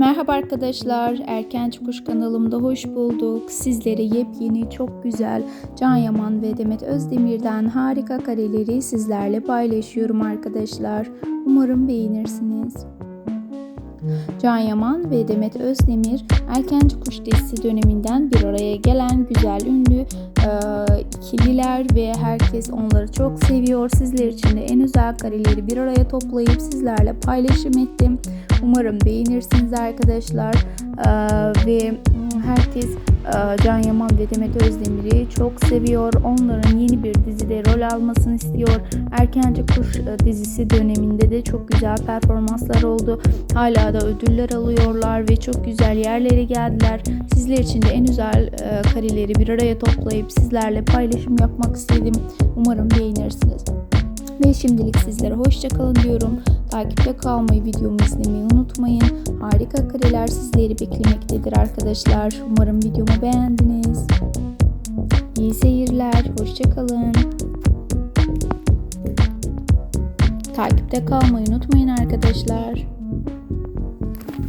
Merhaba arkadaşlar, Erken Çıkış kanalımda hoş bulduk. Sizlere yepyeni, çok güzel Can Yaman ve Demet Özdemir'den harika kareleri sizlerle paylaşıyorum arkadaşlar. Umarım beğenirsiniz. Can Yaman ve Demet Özdemir Erken Çıkış dizisi döneminden bir araya gelen güzel ünlü e, ikililer ve herkes onları çok seviyor. Sizler için de en özel kareleri bir araya toplayıp sizlerle paylaşım ettim. Umarım beğenirsiniz arkadaşlar. E, ve herkes e, Can Yaman ve Demet Özdemir'i çok seviyor. Onların yeni bir dizide rol almasını istiyor. Erkenci Kuş e, dizisi döneminde de çok güzel performanslar oldu. Hala da ödüller alıyorlar ve çok güzel yerlere geldiler. Sizler için de en özel e, kareleri bir araya toplayıp sizlerle paylaşım yapmak istedim. Umarım beğenirsiniz. Ve şimdilik sizlere hoşçakalın diyorum. Takipte kalmayı, videomu izlemeyi unutmayın. Harika kareler sizleri beklemektedir arkadaşlar. Umarım videomu beğendiniz. İyi seyirler, hoşçakalın. Takipte kalmayı unutmayın arkadaşlar.